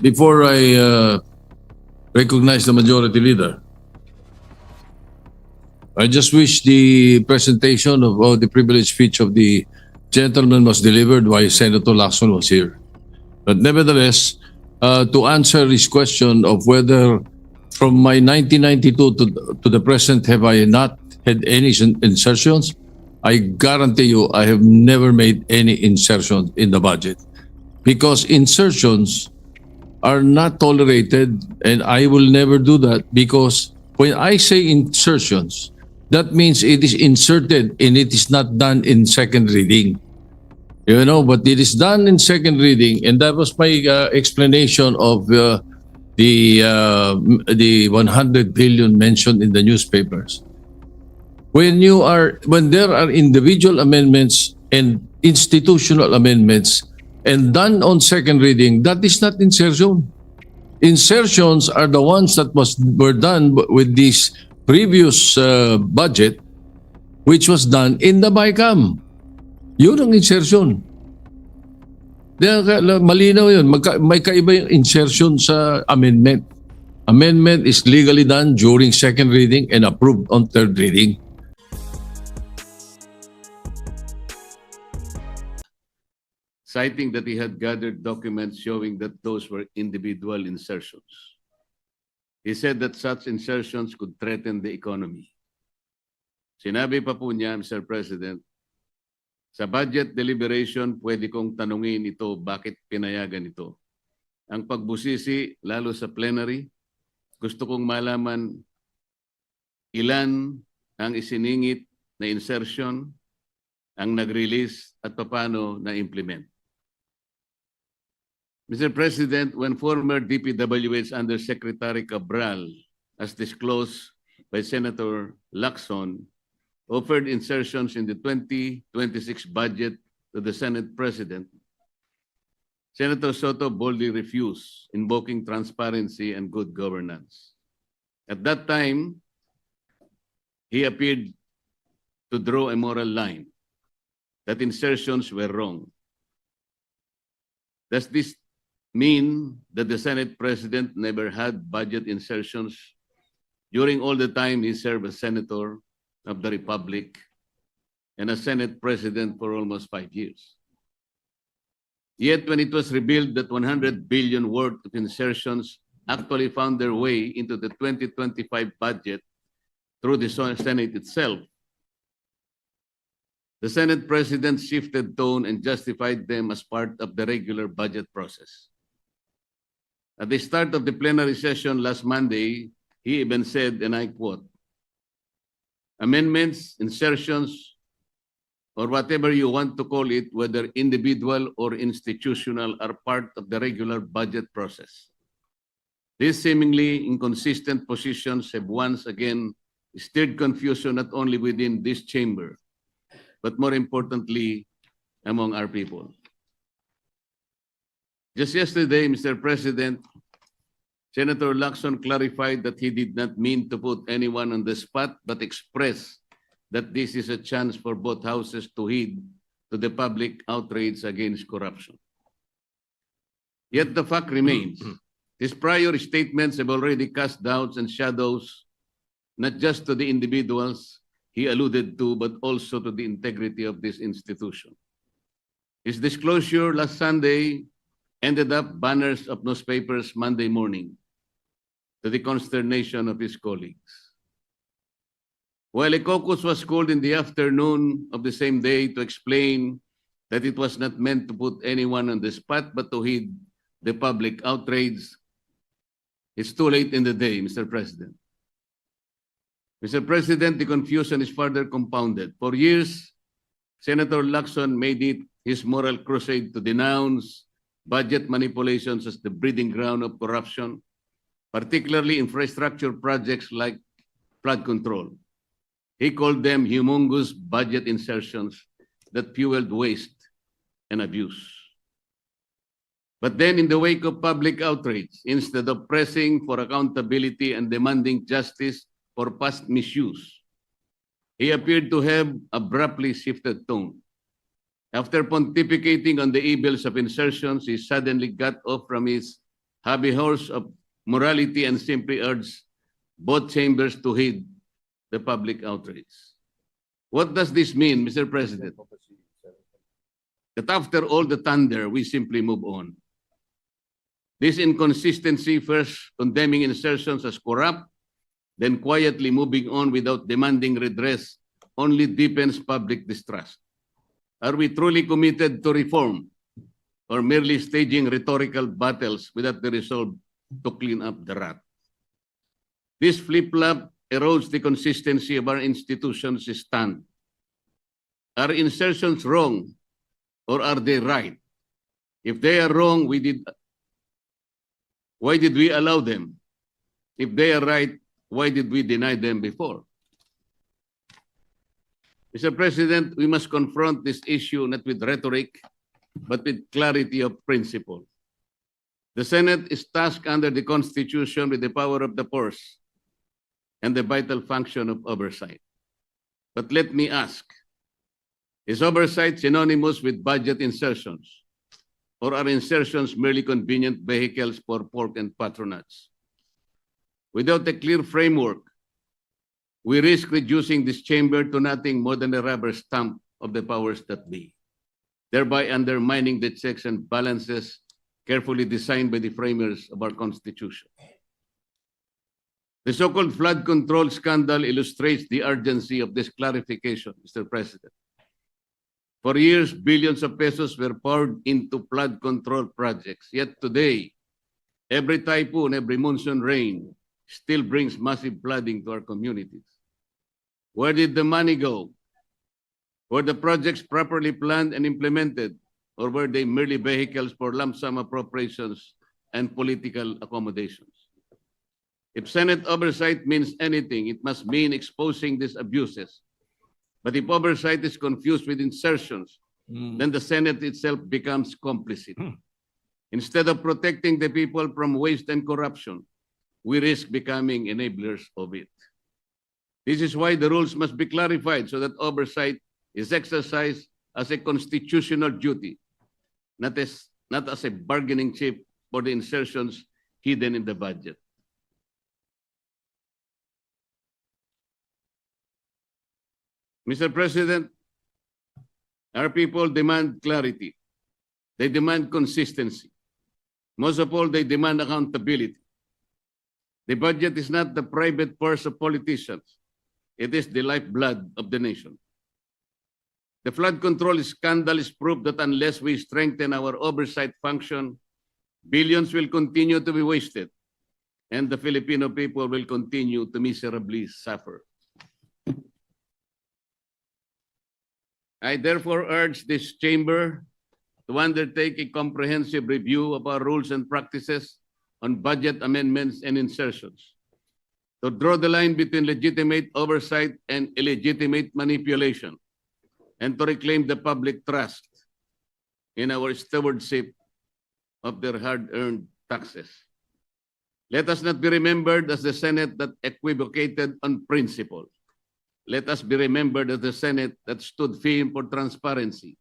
before I uh, recognize the majority leader, I just wish the presentation of all the privileged speech of the gentleman was delivered while Senator Lacson was here. But nevertheless, uh, to answer his question of whether from my 1992 to, to the present have I not had any insertions, I guarantee you I have never made any insertions in the budget. Because insertions are not tolerated and I will never do that because when I say insertions, that means it is inserted and it is not done in second reading. You know, but it is done in second reading and that was my uh, explanation of uh, the uh, the 100 billion mentioned in the newspapers. When you are when there are individual amendments and institutional amendments and done on second reading, that is not insertion. Insertions are the ones that was were done with this previous uh, budget, which was done in the BICAM. Yun ang insertion. Malinaw yun. Magka, may kaiba yung insertion sa amendment. Amendment is legally done during second reading and approved on third reading. Citing that he had gathered documents showing that those were individual insertions. He said that such insertions could threaten the economy. Sinabi pa po niya, Mr. President, sa budget deliberation, pwede kong tanungin ito bakit pinayagan ito. Ang pagbusisi, lalo sa plenary, gusto kong malaman ilan ang isiningit na insertion, ang nag-release at paano na-implement. Mr. President, when former DPWH Undersecretary Cabral, as disclosed by Senator Lacson, offered insertions in the 2026 budget to the Senate President, Senator Soto boldly refused, invoking transparency and good governance. At that time, he appeared to draw a moral line that insertions were wrong. Does this mean that the Senate President never had budget insertions during all the time he served as Senator of the Republic and as Senate President for almost five years? Yet when it was revealed that 100 billion worth of insertions actually found their way into the 2025 budget through the Senate itself, the Senate President shifted tone and justified them as part of the regular budget process. At the start of the plenary session last Monday, he even said, and I quote, amendments, insertions, or whatever you want to call it, whether individual or institutional, are part of the regular budget process. These seemingly inconsistent positions have once again stirred confusion not only within this chamber, but more importantly, among our people. Just yesterday, Mr. President, Senator Lacson clarified that he did not mean to put anyone on the spot, but expressed that this is a chance for both houses to heed to the public outrage against corruption. Yet the fact remains, mm-hmm. his prior statements have already cast doubts and shadows, not just to the individuals he alluded to, but also to the integrity of this institution. His disclosure last Sunday ended up banners of newspapers Monday morning to the consternation of his colleagues. While a caucus was called in the afternoon of the same day to explain that it was not meant to put anyone on the spot but to heed the public outrage, it's too late in the day, Mr. President. Mr. President, the confusion is further compounded. For years, Senator Lacson made it his moral crusade to denounce budget manipulations as the breeding ground of corruption, particularly infrastructure projects like flood control. He called them humongous budget insertions that fueled waste and abuse. But then, in the wake of public outrage, instead of pressing for accountability and demanding justice for past misuse, he appeared to have abruptly shifted tone. After pontificating on the evils of insertions, he suddenly got off from his a horse of morality and simply urged both chambers to heed the public outrage. What does this mean, Mr. President? That after all the thunder, we simply move on. This inconsistency, first condemning insertions as corrupt, then quietly moving on without demanding redress, only deepens public distrust. Are we truly committed to reform or merely staging rhetorical battles without the resolve to clean up the rat? This flip-flop erodes the consistency of our institutions' stand. Are insertions wrong or are they right? If they are wrong, we did why did we allow them? If they are right, why did we deny them before? Mr. President, we must confront this issue not with rhetoric, but with clarity of principle. The Senate is tasked under the Constitution with the power of the purse and the vital function of oversight. But let me ask, is oversight synonymous with budget insertions? Or are insertions merely convenient vehicles for pork and patronage? Without a clear framework, we risk reducing this chamber to nothing more than a rubber stamp of the powers that be, thereby undermining the checks and balances carefully designed by the framers of our Constitution. The so-called flood control scandal illustrates the urgency of this clarification, Mr. President. For years, billions of pesos were poured into flood control projects. Yet today, every typhoon, every monsoon rain still brings massive flooding to our communities. Where did the money go? Were the projects properly planned and implemented, or were they merely vehicles for lump sum appropriations and political accommodations? If Senate oversight means anything, it must mean exposing these abuses. But if oversight is confused with insertions, hmm. then the Senate itself becomes complicit. Hmm. Instead of protecting the people from waste and corruption, we risk becoming enablers of it. This is why the rules must be clarified so that oversight is exercised as a constitutional duty, not as, not as a bargaining chip for the insertions hidden in the budget. Mr. President, our people demand clarity. They demand consistency. Most of all, they demand accountability. The budget is not the private purse of politicians. It is the lifeblood of the nation. The flood control scandal is proof that unless we strengthen our oversight function, billions will continue to be wasted and the Filipino people will continue to miserably suffer. I therefore urge this chamber to undertake a comprehensive review of our rules and practices on budget amendments and insertions. To draw the line between legitimate oversight and illegitimate manipulation, and to reclaim the public trust in our stewardship of their hard-earned taxes. Let us not be remembered as the Senate that equivocated on principle. Let us be remembered as the Senate that stood firm for transparency,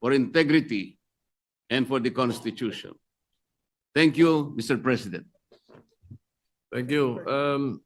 for integrity, and for the Constitution. Thank you, Mr. President. Thank you. Um,